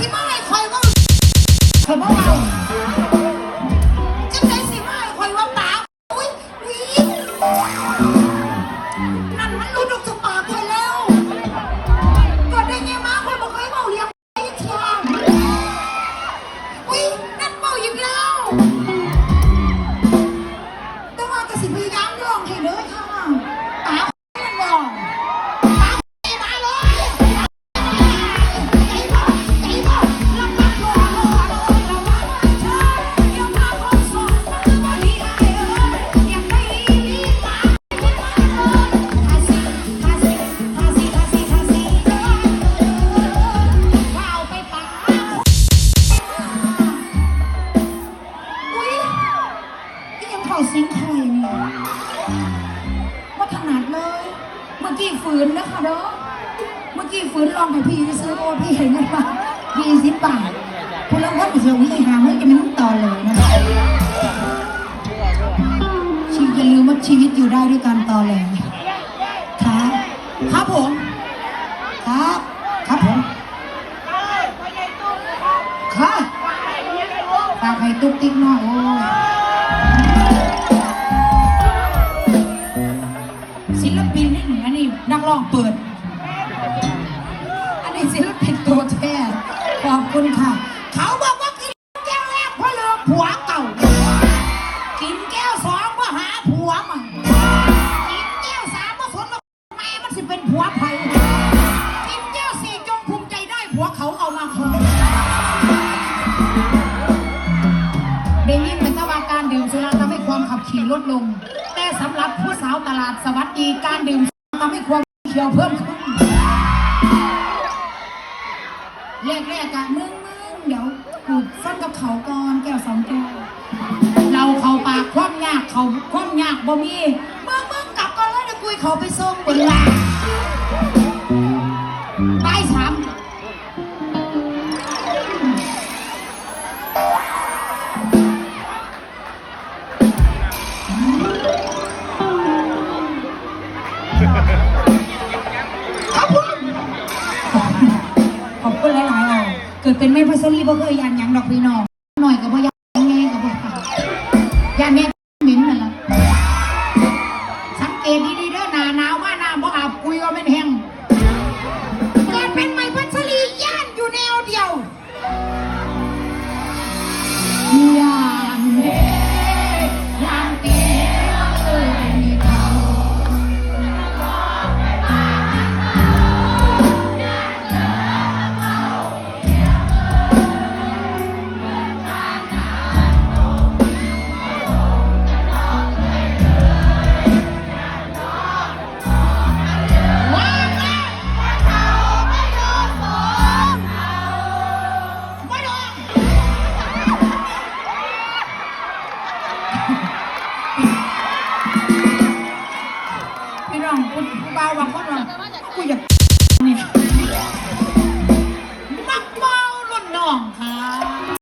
ที่เมื่อไหร่คอยเอไหร่คอเมื่ร่ นี่ยังเข่าสิงคอยนี่ว่าถนัดเลย เมื่อกี้ฝืนนะคะเด้อเมื่อกี้ฝืนลองให้พี่ซื้อโอพี่เห็นไหมคะยี่สิบบาทพลังวัดเขียวนี่หาเมื่อกี้ไม่ต้องต่อเลยนะคะชีวิตอย่าลืมว่าชีวิตอยู่ได้ด้วยการต่อเลยครับครับผมครับครับผมค่ะฝากให้ตุ๊กติ๊กหน่อยโอ้ย องเปิด อันนี้ศิลปินตัวแท้ขอบคุณค่ะ เขาบอกว่ากินแก้วแรกเพราะลืมผัวเก่า กินแก้วสองเพราะหาผัวใหม่กินแก้วสามเพราะสนว่าไม่มันสิเป็นผัวไผ่กินแก้วสี่จงภูมิใจได้ผัวเขาเอามาคงได้ยินเหมือนกับว่าการดื่มสุราทำให้ความขับขี่ลดลง แต่สำหรับผู้สาวตลาดสวัสดีการดื่มทำให้ความ เขียวเพิ่มขึ้นแรกๆอะมึงมึงเดี๋ยวกูฟันกับเขาก่อนแก้วสองแก้วเราเขาปากคว่ำยากเขาคว่ำยากบ่มีมึงมึงกลับก่อนแล้วเดี๋ยวกุยเขาไปส่งบนลา กิดเป็นแม่พัสรีบ่เคยยันยังดอกพี่น้องหน่อยกับ่ยันแม่กับ่ค่ะยันแม่เหม็นนั่นล่ะสังเกตดีๆเด้อหนาหนาวมาน้ำบ่อาบคุยว่าแม่นแห พี่น้อง